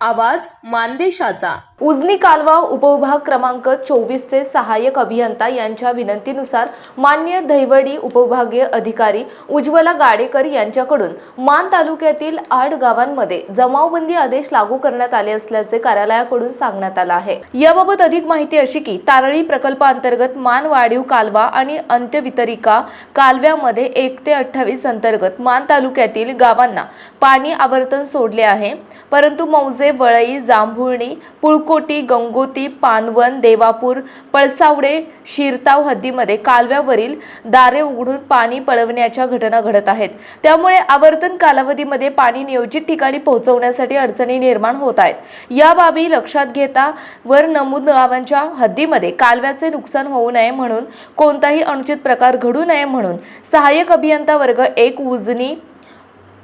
आवाज मानदेशाचा. उजनी कालवा उपविभाग क्रमांक चोवीसचे सहाय्यक अभियंता यांच्या विनंतीनुसार मान्य धैवडी उपविभागीय अधिकारी उज्ज्वला गाडेकर यांच्याकडून मान तालुक्यातील आठ गावांमध्ये जमावबंदी आदेश लागू करण्यात आले असल्याचे कार्यालयाकडून सांगण्यात आलं आहे. याबाबत अधिक माहिती अशी की तारळी प्रकल्पांतर्गत मान वाढीव कालवा आणि अंत्यवितरिका कालव्यामध्ये एक ते अठ्ठावीस अंतर्गत मान तालुक्यातील गावांना पाणी आवर्तन सोडले आहे. परंतु मौजे वळई जांभुळणी पुळकोटी गंगोती पानवन देवापूर पळसावडे शिरताव हद्दीमध्ये कालव्यावरील दारे उघडून पाणी पळवण्याच्या घटना घडत आहेत. त्यामुळे आवर्तन कालावधीमध्ये पाणी नियोजित ठिकाणी पोहोचवण्यासाठी अडचणी निर्माण होत आहेत. या बाबी लक्षात घेता वर नमूद गावांच्या हद्दीमध्ये कालव्याचे नुकसान होऊ नये म्हणून कोणताही अनुचित प्रकार घडू नये म्हणून सहाय्यक अभियंता वर्ग एक उजनी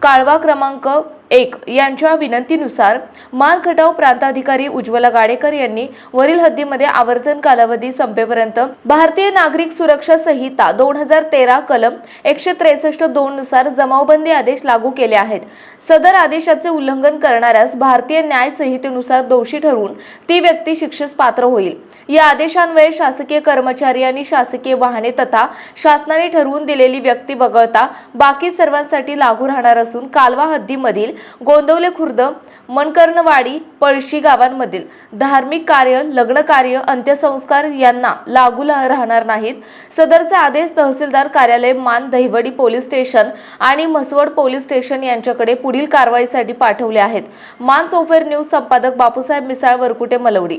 काळवा क्रमांक एक यांच्या विनंतीनुसार माल खटाव प्रांताधिकारी उज्ज्वला गाडेकर यांनी वरील हद्दीमध्ये आवर्तन कालावधी संपेपर्यंत भारतीय नागरिक सुरक्षा संहिता दोन हजार तेरा कलम एकशे त्रेसष्ट दोन नुसार जमावबंदी आदेश लागू केले आहेत. सदर आदेशाचे उल्लंघन करणाऱ्यास भारतीय न्याय संहितेनुसार दोषी ठरवून ती व्यक्ती शिक्षेस पात्र होईल. या आदेशान्वये शासकीय कर्मचारी आणि शासकीय वाहने तथा शासनाने ठरवून दिलेली व्यक्ती वगळता बाकी सर्वांसाठी लागू राहणार असून कालवा हद्दीमधील गोंदवले खुर्द मनकर्णवाडी पळशी गावांमधील धार्मिक कार्य लग्न कार्य अंत्यसंस्कार यांना लागू राहणार नाहीत. सदरचे आदेश तहसीलदार कार्यालय मान दहिवडी पोलीस स्टेशन आणि म्हसवड पोलीस स्टेशन यांच्याकडे पुढील कारवाईसाठी पाठवले आहेत. मान चौफेर न्यूज संपादक बापूसाहेब मिसाळ वरकुटे मलवडी.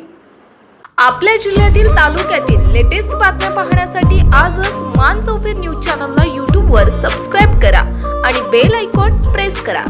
आपल्या जिल्ह्यातील तालुक्यातील लेटेस्ट बातम्या पाहण्यासाठी आजच मान चौफेर न्यूज चॅनलला यूट्यूबवर सबस्क्राईब करा आणि बेल आयकॉन प्रेस करा.